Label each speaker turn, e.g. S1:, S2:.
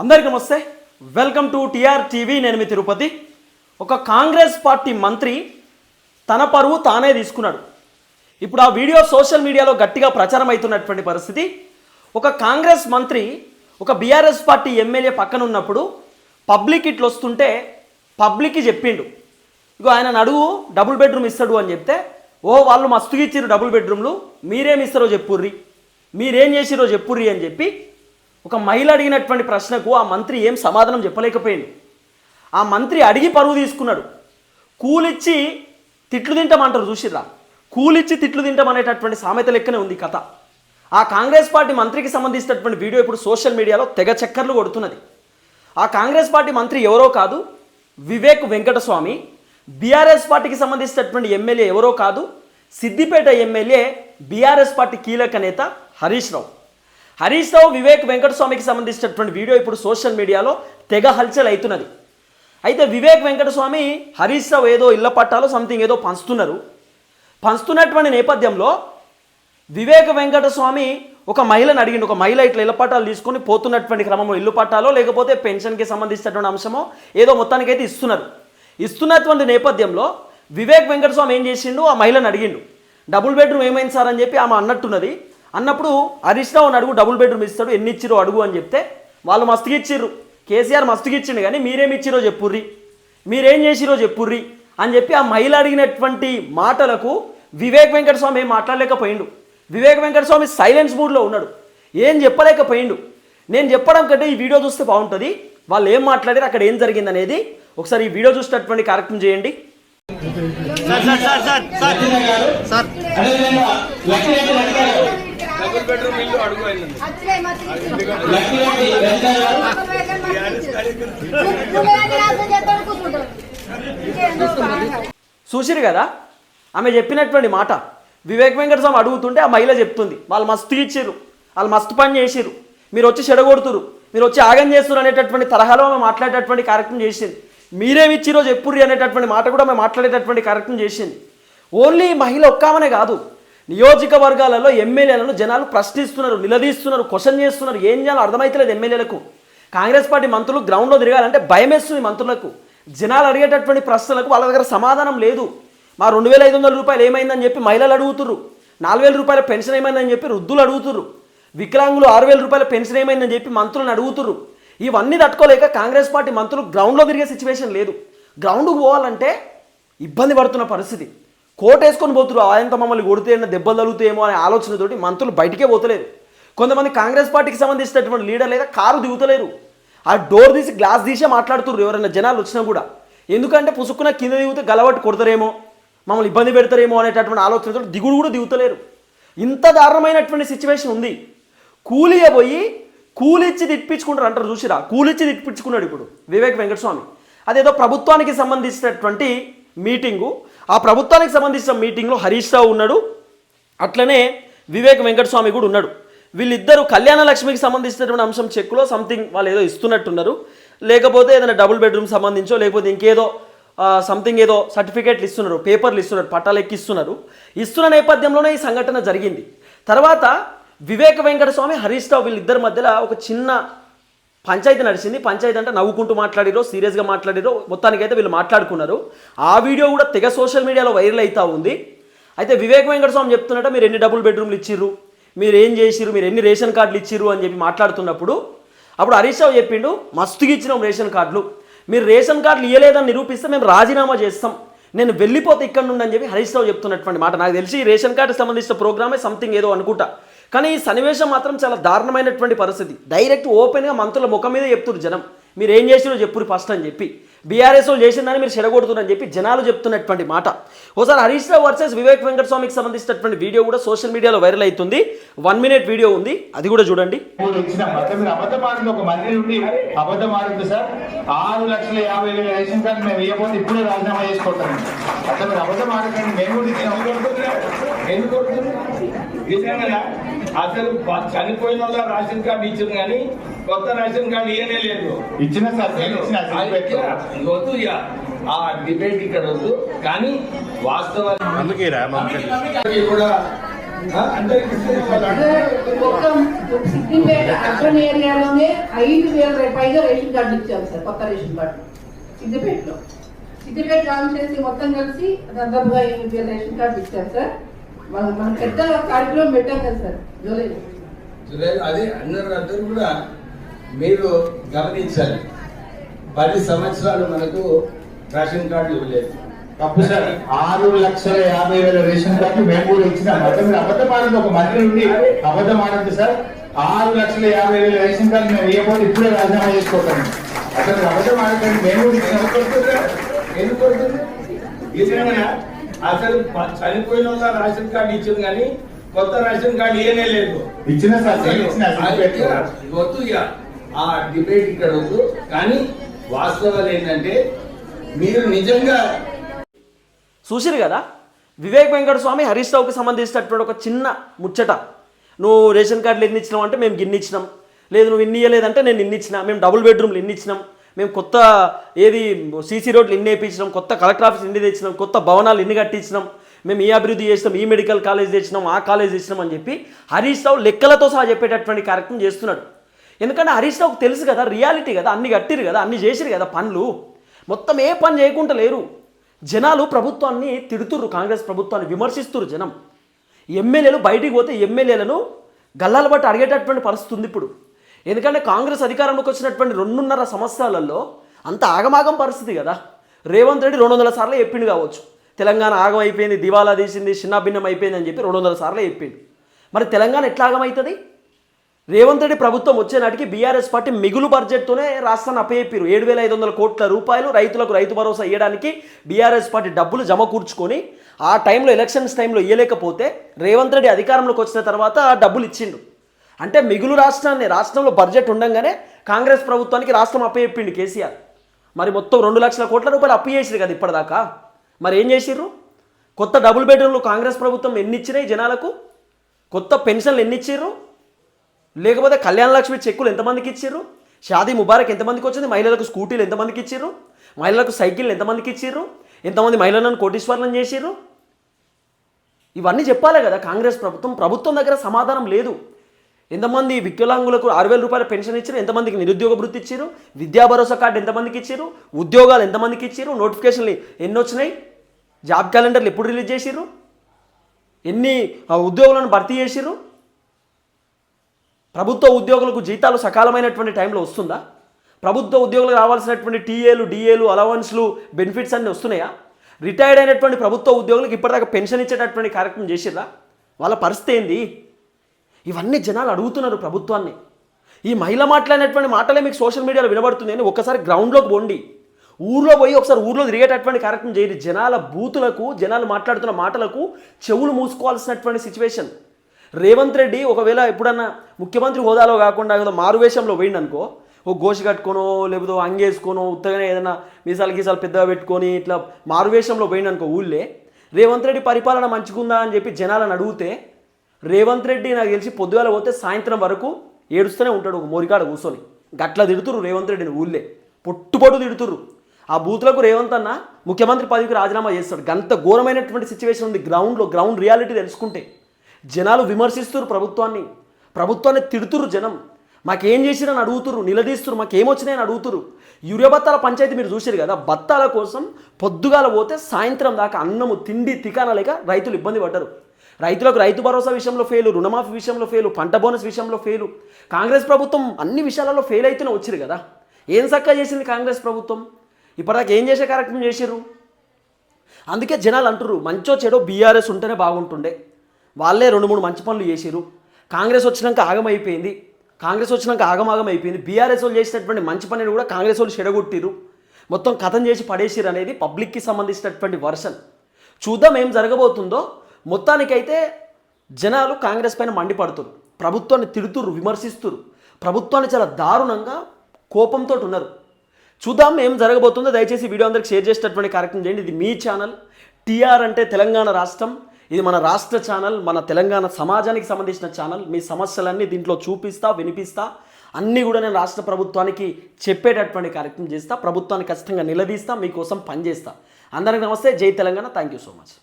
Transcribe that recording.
S1: అందరికీ నమస్తే. Welcome to TR TV నేను మీ తిరుపతి. ఒక కాంగ్రెస్ పార్టీ మంత్రి తన పరువు తానే తీసుకున్నాడు. ఇప్పుడు ఆ వీడియో సోషల్ మీడియాలో గట్టిగా ప్రచారం అవుతున్నటువంటి పరిస్థితి. ఒక కాంగ్రెస్ మంత్రి ఒక బీఆర్ఎస్ పార్టీ ఎమ్మెల్యే పక్కన ఉన్నప్పుడు పబ్లిక్ ఇట్లా వస్తుంటే పబ్లిక్కి చెప్పిండు. ఇగో ఆయన అడుగు డబుల్ బెడ్రూమ్ ఇస్తాడు అని చెప్తే ఓ వాళ్ళు మస్తుగా ఇచ్చారు డబుల్ బెడ్రూమ్లు మీరేమి ఇస్తారో చెప్పుర్రి. మీరేం చేసిరో చెప్పుర్రి అని చెప్పి ఒక మహిళ అడిగినటువంటి ప్రశ్నకు ఆ మంత్రి ఏం సమాధానం చెప్పలేకపోయింది. ఆ మంత్రి అడిగి పరువు తీసుకున్నాడు. కూలిచ్చి తిట్లు తింటామంటారు చూసిర్రా? కూలిచ్చి తిట్లు తింటామనేటటువంటి సామెత లెక్కనే ఉంది కథ. ఆ కాంగ్రెస్ పార్టీ మంత్రికి సంబంధించినటువంటి వీడియో ఇప్పుడు సోషల్ మీడియాలో తెగ చక్కర్లు కొడుతున్నది. ఆ కాంగ్రెస్ పార్టీ మంత్రి ఎవరో కాదు వివేక్ వెంకటస్వామి. బీఆర్ఎస్ పార్టీకి సంబంధించినటువంటి ఎమ్మెల్యే ఎవరో కాదు సిద్దిపేట ఎమ్మెల్యే బీఆర్ఎస్ పార్టీ కీలక నేత హరీష్ రావు. హరీష్ రావు వివేక్ వెంకటస్వామికి సంబంధించినటువంటి వీడియో ఇప్పుడు సోషల్ మీడియాలో తెగ హల్చల్ అవుతున్నది అయితే వివేక్ వెంకటస్వామి హరీష్ రావు ఏదో ఇళ్ళ పట్టాలో సంథింగ్ ఏదో పంచుతున్నారు. పంచుతున్నటువంటి నేపథ్యంలో వివేక వెంకటస్వామి ఒక మహిళను అడిగిండు. ఒక మహిళ ఇట్లా ఇళ్ళ పట్టాలు తీసుకొని పోతున్నటువంటి క్రమంలో ఇల్లు పట్టాలో లేకపోతే పెన్షన్కి సంబంధించినటువంటి అంశమో ఏదో మొత్తానికైతే ఇస్తున్నారు. ఇస్తున్నటువంటి నేపథ్యంలో వివేక్ వెంకటస్వామి ఏం చేసిండు? ఆ మహిళను అడిగిండు. డబుల్ బెడ్రూమ్ ఏమైంది సార్ అని చెప్పి ఆమె అన్నట్టున్నది. అన్నప్పుడు హరీష్ రావు అడుగు డబుల్ బెడ్రూమ్ ఇస్తాడు ఎన్ని ఇచ్చిరో అడుగు అని చెప్తే వాళ్ళు మస్తుగా ఇచ్చిర్రు. కేసీఆర్ మస్తుగా ఇచ్చిండు కానీ మీరేమి ఇచ్చిరో చెప్పుర్రి. మీరేం చేసిరో చెప్పుర్రి అని చెప్పి ఆ మహిళ అడిగినటువంటి మాటలకు వివేక్ వెంకటస్వామి ఏం మాట్లాడలేకపోయిండు. వివేక్ వెంకటస్వామి సైలెన్స్ మూడ్లో ఉన్నాడు. ఏం చెప్పలేకపోయిండు. నేను చెప్పడం కంటే ఈ వీడియో చూస్తే బాగుంటుంది. వాళ్ళు ఏం మాట్లాడారు అక్కడ ఏం జరిగింది అనేది ఒకసారి ఈ వీడియో చూసేటటువంటి కార్యక్రమం చేయండి.
S2: Sir sir sir sir sir
S3: double bedroom ఇల్లు అడుగు అయింది
S1: చూసిరు కదా? ఆమె చెప్పినటువంటి మాట. వివేక్ వెంకటస్వామి అడుగుతుంటే ఆ మహిళ చెప్తుంది. వాళ్ళు మస్తు ఇచ్చిర్రు. వాళ్ళు మస్తు పని చేసిర్రు. మీరు వచ్చి చెడగొడుతురు మీరు వచ్చి ఆగం చేస్తున్నారు అనేటటువంటి తరహాలో ఆమె మాట్లాడేటటువంటి కార్యక్రమం చేసింది. మీరేమి ఇచ్చిరో చెప్పుర్రి అనేటటువంటి మాట కూడా ఆమె మాట్లాడేటటువంటి కార్యక్రమం చేసింది. ఓన్లీ మహిళ ఒక్కామనే కాదు. నియోజకవర్గాలలో ఎమ్మెల్యేలను జనాలు ప్రశ్నిస్తున్నారు నిలదీస్తున్నారు క్వశ్చన్ చేస్తున్నారు. ఏం చేయాలో అర్థమైతలేదు ఎమ్మెల్యేలకు. కాంగ్రెస్ పార్టీ మంత్రులు గ్రౌండ్లో తిరగాలంటే భయమేస్తుంది మంత్రులకు. జనాలు అడిగేటటువంటి ప్రశ్నలకు వాళ్ళ దగ్గర సమాధానం లేదు. మా రెండు వేల ఐదు వందల రూపాయలు ఏమైందని చెప్పి మహిళలు అడుగుతుర్రు. నాలుగు వేల రూపాయల పెన్షన్ ఏమైందని చెప్పి వృద్ధులు అడుగుతుర్రు. వికలాంగులు ఆరు వేల రూపాయల పెన్షన్ ఏమైందని చెప్పి మంత్రులను అడుగుతుర్రు. ఇవన్నీ తట్టుకోలేక కాంగ్రెస్ పార్టీ మంత్రులు గ్రౌండ్లో తిరిగే సిచ్యువేషన్ లేదు. గ్రౌండ్కు పోవాలంటే ఇబ్బంది పడుతున్న పరిస్థితి. కోటేసుకొని పోతురు ఆయంత మమ్మల్ని కొడితే దెబ్బలు తగులుతాయేమో అనే ఆలోచనతోటి మంత్రులు బయటికే పోతలేరు కొంతమంది కాంగ్రెస్ పార్టీకి సంబంధించినటువంటి లీడర్ లేదా కారు దిగుతలేరు. ఆ డోర్ తీసి గ్లాస్ తీసే మాట్లాడుతుర్రు ఎవరైనా జనాలు వచ్చినా కూడా. ఎందుకంటే పుసుక్కున కింద దిగితే గలవట్టు కొడతారేమో మమ్మల్ని ఇబ్బంది పెడతారేమో అనేటటువంటి ఆలోచనతో దిగుడు కూడా దిగుతలేరు. ఇంత దారుణమైనటువంటి సిచ్యువేషన్ ఉంది. కూలి పోయి కూలిచ్చి తిప్పించుకుంటారు అంటారు చూసిరా? కూలిచ్చి తిప్పించుకున్నాడు ఇప్పుడు వివేక్ వెంకటస్వామి. అదేదో ప్రభుత్వానికి సంబంధించినటువంటి మీటింగు ఆ ప్రభుత్వానికి సంబంధించిన మీటింగ్లో హరీష్ రావు ఉన్నాడు. అట్లనే వివేక్ వెంకటస్వామి కూడా ఉన్నాడు. వీళ్ళిద్దరూ కళ్యాణ లక్ష్మికి సంబంధించినటువంటి అంశం చెక్కులో సంథింగ్ వాళ్ళు ఏదో ఇస్తున్నట్టున్నారు. లేకపోతే ఏదైనా డబుల్ బెడ్రూమ్ సంబంధించో లేకపోతే ఇంకేదో సంథింగ్ ఏదో సర్టిఫికేట్లు ఇస్తున్నారు పేపర్లు ఇస్తున్నారు పట్టాలు ఎక్కిస్తున్నారు ఇస్తున్న నేపథ్యంలోనే ఈ సంఘటన జరిగింది. తర్వాత వివేక వెంకటస్వామి హరీష్ రావు వీళ్ళిద్దరి మధ్యలో ఒక చిన్న పంచాయతీ నడిచింది. పంచాయతీ అంటే నవ్వుకుంటూ మాట్లాడిరో సీరియస్గా మాట్లాడిరో మొత్తానికైతే వీళ్ళు మాట్లాడుకున్నారు. ఆ వీడియో కూడా తెగ సోషల్ మీడియాలో వైరల్ అవుతా ఉంది. అయితే వివేక్ వెంకటస్వామి చెప్తున్నట్టు మీరు ఎన్ని డబుల్ బెడ్రూమ్లు ఇచ్చిర్రు మీరు ఏం చేసిర్రు మీరు ఎన్ని రేషన్ కార్డులు ఇచ్చిర్రు అని చెప్పి మాట్లాడుతున్నప్పుడు అప్పుడు హరీష్ రావు చెప్పిండు మస్తుగా ఇచ్చినాం రేషన్ కార్డులు. మీరు రేషన్ కార్డులు ఇవ్వలేదని నిరూపిస్తే మేము రాజీనామా చేస్తాం. నేను వెళ్ళిపోతే ఇక్కడ నుండి అని చెప్పి హరీష్ రావు చెప్తున్నటువంటి మాట. నాకు తెలిసి ఈ రేషన్ కార్డు సంబంధించిన ప్రోగ్రామే సంథింగ్ ఏదో అనుకుంటా. కానీ ఈ సన్నివేశం మాత్రం చాలా దారుణమైనటువంటి పరిస్థితి. డైరెక్ట్ ఓపెన్గా మంత్రుల ముఖం మీద చెప్తున్నారు జనం. మీరు ఏం చేసిరో చెప్పురు ఫస్ట్ అని చెప్పి. బీఆర్ఎస్ వాళ్ళు చేసిందని మీరు చెడగొడుతున్నారని చెప్పి జనాలు చెప్తున్నటువంటి మాట. ఓసారి హరీష్ రావు వర్సెస్ వివేక్ వెంకటస్వామికి సంబంధించినటువంటి వీడియో కూడా సోషల్ మీడియాలో వైరల్ అవుతుంది వన్ మినిట్ వీడియో ఉంది. అది కూడా చూడండి.
S4: ఆరు లక్షల యాభై వేల రేషన్ కార్డు మేము ఇప్పుడే రాజీనామా చేసుకుంటాం అట్లా మీరు అబద్ధం ఆడకండి. మేము
S3: ఎందుకు అసలు చనిపోయిన వాళ్ళ రేషన్ కార్డు ఇచ్చింది కానీ కొత్త రేషన్ కార్డు ఇయ్యనే లేదు.
S4: ఇచ్చిన
S3: వద్దు ఇక ఆ డిబేట్ ఇక్కడ వద్దు. కానీ వాస్తవానికి కూడా
S5: సిద్దిపేట అర్బన్ ఏరియాలోనే ఐదు వేల పైగా రేషన్ కార్డు ఇచ్చారు సార్ కొత్త రేషన్ కార్డు సిద్దిపేటలో. సిద్దిపేట కాన్స్టిట్యూన్సీ మొత్తం కలిసి దాదాపుగా ఎనిమిది వేల రేషన్ కార్డు ఇచ్చారు సార్. మన మన పెద్ద కార్యక్రమం పెట్టాం కదా సార్
S3: జూలై. అదే అందరూ అందరూ కూడా మీరు గమనించాలి. పది సంవత్సరాలు మనకు రేషన్ కార్డు ఇవ్వలేదు.
S4: తప్పు సార్ ఆరు లక్షల యాభై వేల రేషన్ కార్డు మేము కూడా ఇచ్చినాం. అంటే మీరు అబద్ధం ఆడదు ఒక మంత్రి నుండి అబద్ధం సార్. ఆరు లక్షల యాభై వేల రేషన్ కార్డు మేము ఇవ్వకపోతే ఇప్పుడే రాజీనామా చేసుకోకండి. అసలు అబద్ధం ఆడకండి. మేము కూడా ఇచ్చినాం.
S3: ఎందుకు అసలు చనిపోయిన వాళ్ళ రేషన్ కార్డు ఇచ్చింది కానీ కొత్త రేషన్ కార్డు ఇయనే లేదు.
S4: ఇచ్చిన
S3: వద్దు ఇక. ఆ డిబేట్ ఇక్కడ వద్దు కానీ వాస్తవాలు ఏంటంటే మీరు నిజంగా
S1: చూసిరు కదా? వివేక్ వెంకట స్వామి హరీష్ రావుకి సంబంధించినటువంటి ఒక చిన్న ముచ్చట. నువ్వు రేషన్ కార్డులు ఎన్ని ఇచ్చినావు అంటే మేము గిన్ని ఇచ్చినాం. లేదు నువ్వు ఇన్ని ఇవ్వలేదంటే నేను ఇన్ని ఇచ్చిన. మేము డబుల్ బెడ్రూమ్లు ఇన్ని ఇచ్చినాం. మేము కొత్త ఏది సీసీ రోడ్లు ఇన్ని వేయించినాం కొత్త కలెక్టర్ ఆఫీస్ ఇన్ని తెచ్చినాం కొత్త భవనాలు ఇన్ని కట్టించినాం మేము ఈ అభివృద్ధి చేసినాం ఈ మెడికల్ కాలేజ్ తెచ్చినాం ఆ కాలేజ్ తెచ్చినాం అని చెప్పి హరీష్ రావు లెక్కలతో సహా చెప్పేటటువంటి కార్యక్రమం చేస్తున్నాడు. ఎందుకంటే హరీష్ రావుకు తెలుసు కదా రియాలిటీ కదా అన్ని కట్టిరు కదా అన్ని చేసిరు కదా పనులు. మొత్తం ఏ పని చేయకుండా లేరు. జనాలు ప్రభుత్వాన్ని తిడుతుర్రు కాంగ్రెస్ ప్రభుత్వాన్ని విమర్శిస్తుర్రు జనం. ఎమ్మెల్యేలు బయటికి పోతే ఎమ్మెల్యేలను గల్లాల బట్టి అడిగేటటువంటి పరిస్థితి ఉంది ఇప్పుడు. ఎందుకంటే కాంగ్రెస్ అధికారంలోకి వచ్చినటువంటి రెండున్నర సంవత్సరాలలో అంత ఆగమాగం పరిస్థితి కదా. రేవంత్ రెడ్డి రెండు వందల సార్లు చెప్పిండు కావచ్చు. తెలంగాణ ఆగం అయిపోయింది దివాలా తీసింది చిన్నాభిన్నం అయిపోయింది అని చెప్పి రెండు వందల సార్లు చెప్పిండు. మరి తెలంగాణ ఎట్లా ఆగమవుతుంది రేవంత్ రెడ్డి ప్రభుత్వం వచ్చే నాటికి బీఆర్ఎస్ పార్టీ మిగులు బడ్జెట్తోనే రాష్ట్రాన్ని అప్పయ్యారు ఏడు వేల ఐదు వందల కోట్ల రూపాయలు రైతులకు రైతు భరోసా ఇవ్వడానికి బీఆర్ఎస్ పార్టీ డబ్బులు జమ కూర్చుకొని ఆ టైంలో ఎలక్షన్స్ టైంలో ఇవ్వలేకపోతే రేవంత్ రెడ్డి అధికారంలోకి వచ్చిన తర్వాత ఆ డబ్బులు ఇచ్చిండు. అంటే మిగులు రాష్ట్రాన్ని రాష్ట్రంలో బడ్జెట్ ఉండగానే కాంగ్రెస్ ప్రభుత్వానికి రాష్ట్రం అప్పచెప్పిండు కేసీఆర్. మరి మొత్తం రెండు లక్షల కోట్ల రూపాయలు అప్పు చేసిరు కదా ఇప్పటిదాకా. మరి ఏం చేసిర్రు? కొత్త డబుల్ బెడ్రూమ్లు కాంగ్రెస్ ప్రభుత్వం ఎన్ని ఇచ్చినాయి జనాలకు? కొత్త పెన్షన్లు ఎన్ని ఇచ్చిర్రు లేకపోతే కళ్యాణ లక్ష్మి చెక్కులు ఎంతమందికి ఇచ్చిర్రు? షాదీ ముబారక్ ఎంతమందికి వచ్చింది? మహిళలకు స్కూటీలు ఎంతమందికి ఇచ్చిర్రు? మహిళలకు సైకిళ్ళు ఎంతమందికి ఇచ్చిర్రు? ఎంతమంది మహిళలను కోటీశ్వరులను చేసిర్రు? ఇవన్నీ చెప్పాలి కదా కాంగ్రెస్ ప్రభుత్వం. ప్రభుత్వం దగ్గర సమాధానం లేదు. ఎంతమంది వికలాంగులకు ఆరు వేల రూపాయల పెన్షన్ ఇచ్చారు? ఎంతమందికి నిరుద్యోగ వృత్తి ఇచ్చారు? విద్యా భరోసా కార్డు ఎంతమందికి ఇచ్చారు? ఉద్యోగాలు ఎంతమందికి ఇచ్చారు? నోటిఫికేషన్లు ఎన్ని వచ్చినాయి? జాబ్ క్యాలెండర్లు ఎప్పుడు రిలీజ్ చేసిర్రు? ఎన్ని ఉద్యోగులను భర్తీ చేసిర్రు? ప్రభుత్వ ఉద్యోగులకు జీతాలు సకాలమైనటువంటి టైంలో వస్తుందా? ప్రభుత్వ ఉద్యోగులకు రావాల్సినటువంటి టీఏలు డిఏలు అలవెన్స్లు బెనిఫిట్స్ అన్నీ వస్తున్నాయా? రిటైర్డ్ అయినటువంటి ప్రభుత్వ ఉద్యోగులకు ఇప్పటిదాకా పెన్షన్ ఇచ్చేటటువంటి కార్యక్రమం చేసిర్రా? వాళ్ళ పరిస్థితి ఏంది? ఇవన్నీ జనాలు అడుగుతున్నారు ప్రభుత్వాన్ని. ఈ మహిళ మాట్లాడినటువంటి మాటలే మీకు సోషల్ మీడియాలో వినబడుతుంది. అని ఒకసారి గ్రౌండ్లోకి పోండి. ఊర్లో పోయి ఒకసారి ఊర్లో తిరిగేటటువంటి కార్యక్రమం చేయండి. జనాల బూతులకు జనాలు మాట్లాడుతున్న మాటలకు చెవులు మూసుకోవాల్సినటువంటి సిచ్యువేషన్ రేవంత్ రెడ్డి ఒకవేళ ఎప్పుడన్నా ముఖ్యమంత్రి హోదాలో కాకుండా ఏదో మారువేషంలో పోయిండు అనుకో ఓ గోషి కట్టుకోనో లేకపోతే అంగేసుకోనో ఉత్తగానే ఏదైనా మీసాలు గీసాలు పెద్దగా పెట్టుకొని ఇట్లా మారువేషంలో పోయిండు అనుకో ఊళ్ళే రేవంత్ రెడ్డి పరిపాలన మంచిగుందా అని చెప్పి జనాలను అడిగితే రేవంత్ రెడ్డి నాకు తెలిసి పొద్దుగాల పోతే సాయంత్రం వరకు ఏడుస్తూనే ఉంటాడు ఒక మోరికాడ కూర్చొని. గట్ల తిడుతురు రేవంత్ రెడ్డిని ఊళ్ళే. పొట్టుపొట్టు తిడుతురు ఆ బూత్లకు రేవంత్ అన్న ముఖ్యమంత్రి పదవికి రాజీనామా చేస్తాడు. గంత ఘోరమైనటువంటి సిచ్యువేషన్ ఉంది గ్రౌండ్లో గ్రౌండ్ రియాలిటీ తెలుసుకుంటే జనాలు విమర్శిస్తురు ప్రభుత్వాన్ని. ప్రభుత్వాన్ని తిడుతురు జనం. మాకేం చేసిరని అడుగుతురు నిలదీస్తురు మాకేమొచ్చినాయని అడుగుతురు యూరియా బత్తాల పంచాయతీ మీరు చూసారు కదా బత్తాల కోసం పొద్దుగాల పోతే సాయంత్రం దాకా అన్నము తిండి తికాన లేక రైతులు ఇబ్బంది పడ్డారు. రైతులకు రైతు భరోసా విషయంలో ఫెయిలు రుణమాఫీ విషయంలో ఫెయిలు పంట బోనస్ విషయంలో ఫెయిలు కాంగ్రెస్ ప్రభుత్వం అన్ని విషయాలలో ఫెయిల్ అయితేనే వచ్చిరు కదా. ఏం చక్కగా చేసింది కాంగ్రెస్ ప్రభుత్వం? ఇప్పటిదాకా ఏం చేసే కార్యక్రమం చేసిర్రు? అందుకే జనాలు అంటారు మంచో చెడో బీఆర్ఎస్ ఉంటేనే బాగుంటుండే. వాళ్ళే రెండు మూడు మంచి పనులు చేసిరు కాంగ్రెస్ వచ్చినాక ఆగమైపోయింది. కాంగ్రెస్ వచ్చినాక ఆగమాగం అయిపోయింది బీఆర్ఎస్ వాళ్ళు చేసినటువంటి మంచి పనిని కూడా కాంగ్రెస్ వాళ్ళు చెడగొట్టిరు మొత్తం కథం చేసి పడేసిరు అనేది పబ్లిక్కి సంబంధించినటువంటి వర్షన్. చూద్దాం ఏం జరగబోతుందో. మొత్తానికైతే జనాలు కాంగ్రెస్ పైన మండిపడుతురు. ప్రభుత్వాన్ని తిడుతురు విమర్శిస్తురు. ప్రభుత్వాన్ని చాలా దారుణంగా కోపంతో ఉన్నారు. చూద్దాం ఏం జరగబోతుందో. దయచేసి వీడియో అందరికి షేర్ చేసేటటువంటి కార్యక్రమం చేయండి. ఇది మీ ఛానల్. టీఆర్ అంటే తెలంగాణ రాష్ట్రం. ఇది మన రాష్ట్ర ఛానల్ మన తెలంగాణ సమాజానికి సంబంధించిన ఛానల్. మీ సమస్యలన్నీ దీంట్లో చూపిస్తా వినిపిస్తా. అన్నీ కూడా నేను రాష్ట్ర ప్రభుత్వానికి చెప్పేటటువంటి కార్యక్రమం చేస్తా. ప్రభుత్వాన్ని ఖచ్చితంగా నిలదీస్తా మీకోసం పనిచేస్తా. అందరికి నమస్తే. జై Telangana. Thank you so much.